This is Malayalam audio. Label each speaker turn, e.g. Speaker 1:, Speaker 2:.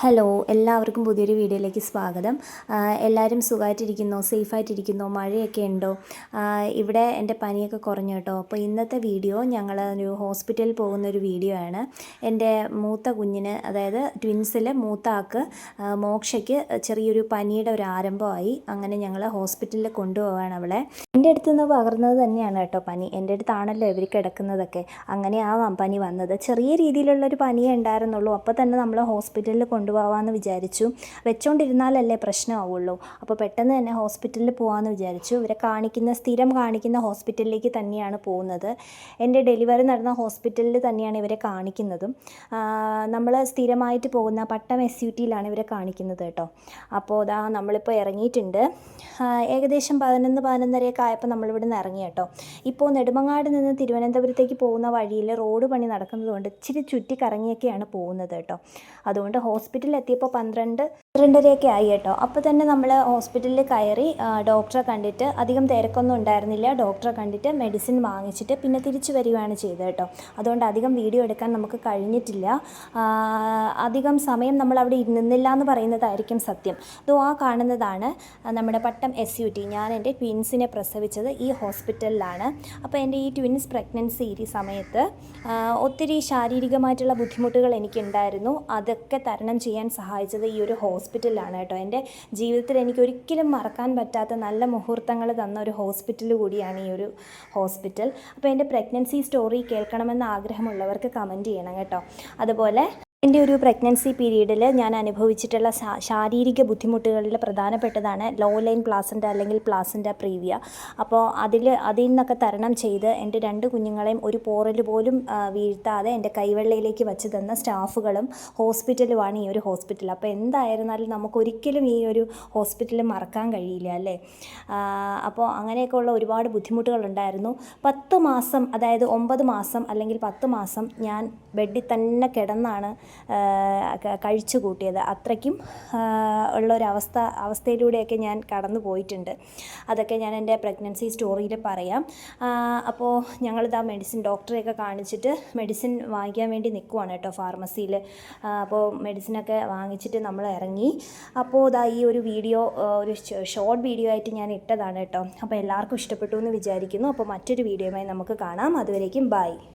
Speaker 1: ഹലോ എല്ലാവർക്കും പുതിയൊരു വീഡിയോയിലേക്ക് സ്വാഗതം. എല്ലാവരും സുഖമായിട്ടിരിക്കുന്നോ സേഫായിട്ടിരിക്കുന്നോ? മഴയൊക്കെ ഉണ്ടോ? ഇവിടെ എന്റെ പനിയൊക്കെ കുറഞ്ഞു കേട്ടോ. അപ്പോൾ ഇന്നത്തെ വീഡിയോ ഞങ്ങൾ ഒരു ഹോസ്പിറ്റലിൽ പോകുന്ന ഒരു വീഡിയോ ആണ്. എന്റെ മൂത്ത കുഞ്ഞിന് അതായത് ട്വിൻസിൽ മൂത്ത ആൾക്ക് മോക്ഷയ്ക്ക് ചെറിയൊരു പനിയുടെ ഒരു ആരംഭമായി. അങ്ങനെ ഞങ്ങൾ ഹോസ്പിറ്റലിൽ കൊണ്ടുപോവാണ് അവളെ. എന്റെ അടുത്ത് നിന്ന് പകർന്നത് തന്നെയാണ് കേട്ടോ പനി. എന്റെ അടുത്താണല്ലോ ഇവർ കിടക്കുന്നതൊക്കെ. അങ്ങനെ ആ പനി വന്നത്. ചെറിയ രീതിയിലുള്ളൊരു പനിയേ ഉണ്ടായിരുന്നുള്ളൂ. അപ്പോൾ തന്നെ നമ്മൾ ഹോസ്പിറ്റലിൽ കൊണ്ടുപോകാമെന്ന് വിചാരിച്ചു. വെച്ചോണ്ടിരുന്നാലല്ലേ പ്രശ്നമാവുള്ളൂ. അപ്പോൾ പെട്ടെന്ന് തന്നെ ഹോസ്പിറ്റലിൽ പോകാമെന്ന് വിചാരിച്ചു. ഇവരെ കാണിക്കുന്ന സ്ഥിരം കാണിക്കുന്ന ഹോസ്പിറ്റലിലേക്ക് തന്നെയാണ് പോകുന്നത്. എന്റെ ഡെലിവറി നടന്ന ഹോസ്പിറ്റലിൽ തന്നെയാണ് ഇവരെ കാണിക്കുന്നതും. നമ്മൾ സ്ഥിരമായിട്ട് പോകുന്ന പട്ടം എസ് യു ടിയിലാണ് ഇവരെ കാണിക്കുന്നത് കേട്ടോ. അപ്പോൾ ഇതാ നമ്മളിപ്പോൾ ഇറങ്ങിയിട്ടുണ്ട്. ഏകദേശം പതിനൊന്ന് പതിനൊന്നരയൊക്കെ ആയപ്പോൾ നമ്മളിവിടെ നിന്ന് ഇറങ്ങി കേട്ടോ. ഇപ്പോൾ നെടുമങ്ങാട് നിന്ന് തിരുവനന്തപുരത്തേക്ക് പോകുന്ന വഴിയിൽ റോഡ് പണി നടക്കുന്നതുകൊണ്ട് ഇച്ചിരി ചുറ്റിക്കറങ്ങിയൊക്കെയാണ് പോകുന്നത് കേട്ടോ. അതുകൊണ്ട് ഹോസ്പിറ്റലിൽ എത്തിയപ്പോൾ പന്ത്രണ്ട് പന്ത്രണ്ടരയൊക്കെ ആയി കേട്ടോ. അപ്പോൾ തന്നെ നമ്മൾ ഹോസ്പിറ്റലിൽ കയറി ഡോക്ടറെ കണ്ടിട്ട് അധികം തിരക്കൊന്നും ഉണ്ടായിരുന്നില്ല. ഡോക്ടറെ കണ്ടിട്ട് മെഡിസിൻ വാങ്ങിച്ചിട്ട് പിന്നെ തിരിച്ചു വരികയാണ് ചെയ്തത് കേട്ടോ. അതുകൊണ്ട് അധികം വീഡിയോ എടുക്കാൻ നമുക്ക് കഴിഞ്ഞിട്ടില്ല. അധികം സമയം നമ്മൾ അവിടെ ഇരുന്നില്ല എന്ന് പറയുന്നതായിരിക്കും സത്യം. അതോ ആ കാണുന്നതാണ് നമ്മുടെ പട്ടം എസ് യു ടി ഞാൻ എന്റെ ട്വിൻസിനെ പ്രസവിച്ചത് ഈ ഹോസ്പിറ്റലിലാണ്. അപ്പോൾ എന്റെ ഈ ട്വിൻസ് പ്രഗ്നൻസി ഈ സമയത്ത് ഒത്തിരി ശാരീരികമായിട്ടുള്ള ബുദ്ധിമുട്ടുകൾ എനിക്കുണ്ടായിരുന്നു. അതൊക്കെ തരണം ചെയ്യാൻ സഹായിച്ചത് ഈ ഒരു ഹോസ്പിറ്റലിലാണ് കേട്ടോ. എന്റെ ജീവിതത്തിൽ എനിക്ക് ഒരിക്കലും മറക്കാൻ പറ്റാത്ത നല്ല മുഹൂർത്തങ്ങൾ തന്ന ഒരു ഹോസ്പിറ്റൽ കൂടിയാണ് ഈ ഒരു ഹോസ്പിറ്റൽ. അപ്പോൾ എന്റെ പ്രഗ്നൻസി സ്റ്റോറി കേൾക്കണമെന്ന് ആഗ്രഹമുള്ളവർക്ക് കമന്റ് ചെയ്യണം കേട്ടോ. അതുപോലെ എന്റെ ഒരു പ്രഗ്നൻസി പീരീഡിൽ ഞാൻ അനുഭവിച്ചിട്ടുള്ള ശാരീരിക ബുദ്ധിമുട്ടുകളിൽ പ്രധാനപ്പെട്ടതാണ് ലോ ലൈൻ പ്ലാസന്റ അല്ലെങ്കിൽ പ്ലാസന്റ പ്രീവിയ അപ്പോൾ അതിൽ അതിൽ നിന്നൊക്കെ തരണം ചെയ്ത് എന്റെ രണ്ട് കുഞ്ഞുങ്ങളെയും ഒരു പോറൽ പോലും വീഴ്ത്താതെ എന്റെ കൈവെള്ളയിലേക്ക് വെച്ച് തന്ന സ്റ്റാഫുകളും ഹോസ്പിറ്റലുമാണ് ഈ ഒരു ഹോസ്പിറ്റൽ. അപ്പോൾ എന്തായിരുന്നാലും നമുക്കൊരിക്കലും ഈ ഒരു ഹോസ്പിറ്റൽ മറക്കാൻ കഴിയില്ല അല്ലേ? അപ്പോൾ അങ്ങനെയൊക്കെയുള്ള ഒരുപാട് ബുദ്ധിമുട്ടുകളുണ്ടായിരുന്നു പത്ത് മാസം അതായത് ഒമ്പത് മാസം അല്ലെങ്കിൽ പത്ത് മാസം ഞാൻ ബെഡിൽ തന്നെ കിടന്നാണ് കഴിച്ചു കൂട്ടിയത്. അത്രയ്ക്കും ഉള്ളൊരവസ്ഥ അവസ്ഥയിലൂടെയൊക്കെ ഞാൻ കടന്നു പോയിട്ടുണ്ട്. അതൊക്കെ ഞാൻ എന്റെ പ്രഗ്നൻസി സ്റ്റോറിയിൽ പറയാം. അപ്പോൾ ഞങ്ങളിതാ മെഡിസിൻ ഡോക്ടറെയൊക്കെ കാണിച്ചിട്ട് മെഡിസിൻ വാങ്ങിക്കാൻ വേണ്ടി നിൽക്കുവാണ് കേട്ടോ ഫാർമസിയിൽ. അപ്പോൾ മെഡിസിനൊക്കെ വാങ്ങിച്ചിട്ട് നമ്മൾ ഇറങ്ങി. അപ്പോൾ ഇതാ ഈ ഒരു വീഡിയോ ഒരു ഷോർട്ട് വീഡിയോ ആയിട്ട് ഞാൻ ഇട്ടതാണ് കേട്ടോ. അപ്പോൾ എല്ലാവർക്കും ഇഷ്ടപ്പെട്ടു എന്ന് വിചാരിക്കുന്നു. അപ്പോൾ മറ്റൊരു വീഡിയോയുമായി നമുക്ക് കാണാം. അതുവരേക്കും ബൈ.